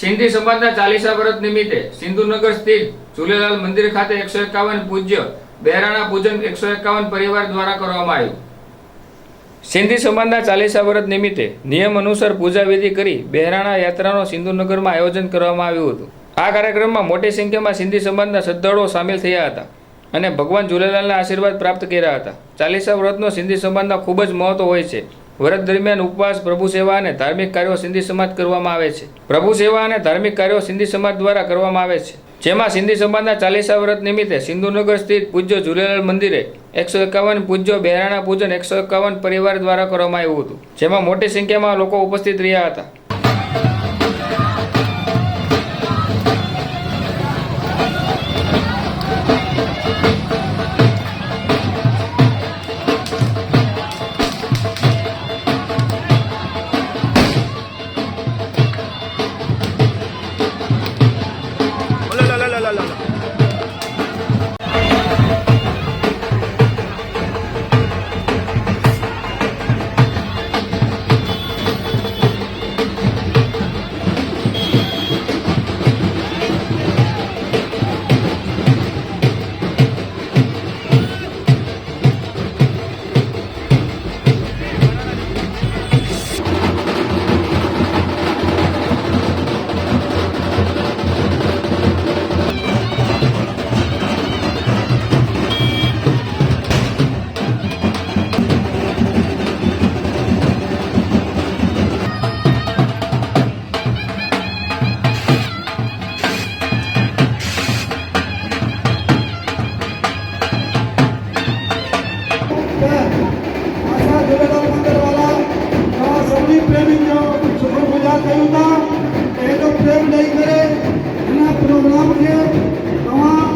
સિંધી સમાજના ચાલીસા વ્રત નિમિત્તે સિંધુનગર સ્થિત ઝુલેલાલ મંદિર ખાતે એકસો એકાવન પૂજ્ય બહેરાણા પૂજન એકસો એકાવન પરિવાર દ્વારા કરવામાં આવ્યું. સિંધી સમાજના ચાલીસા વ્રત નિમિત્તે નિયમ અનુસાર પૂજા વિધિ કરી બહેરાણા યાત્રાનો સિંધુનગરમાં આયોજન કરવામાં આવ્યું હતું. આ કાર્યક્રમમાં મોટી સંખ્યામાં સિંધી સમાજના શ્રદ્ધાળુઓ સામેલ થયા હતા અને ભગવાન ઝૂલેલાલના આશીર્વાદ પ્રાપ્ત કર્યા હતા. ચાલીસા વ્રતનો સિંધી સમાજના ખૂબ જ મહત્વ હોય છે. વ્રત દરમિયાન ઉપવાસ, પ્રભુ સેવા અને ધાર્મિક કાર્યો સિંધી સમાજ કરવામાં આવે છે. પ્રભુ સેવા અને ધાર્મિક કાર્યો સિંધી સમાજ દ્વારા કરવામાં આવે છે. જેમાં સિંધી સમાજના ચાલીસા વ્રત નિમિત્તે સિંધુનગર સ્થિત પૂજ્ય ઝૂલેલાલ મંદિરે એકસો એકાવન પૂજ્ય બહેરાણા પૂજન, એકસો એકાવન પરિવાર દ્વારા કરવામાં આવ્યું હતું. જેમાં મોટી સંખ્યામાં લોકો ઉપસ્થિત રહ્યા હતા. કયું હતા એનો પ્રેમ નહીં કરે એના પ્રોગ્રામ છે તમામ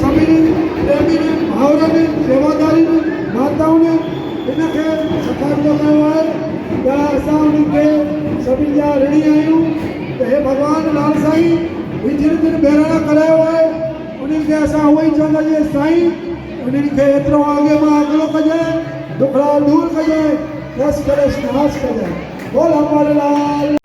સભી પ્રેમીને ભાવને સેવાદારીને માતાઓને इनखे सखारत कयो आहे त असां उन्हनि खे सभिनी जा ऋणी आहियूं त हे भॻवानु लाल साईं ही जिन जिन बहिराणा करायो आहे उन्हनि खे असां उहो ई चवंदा जे साईं उन्हनि खे एतिरो अॻे मां अॻिलो कजांइ दुखड़ा दूर कजांइ रस करे नाश कजांइ बोल हमारे लाल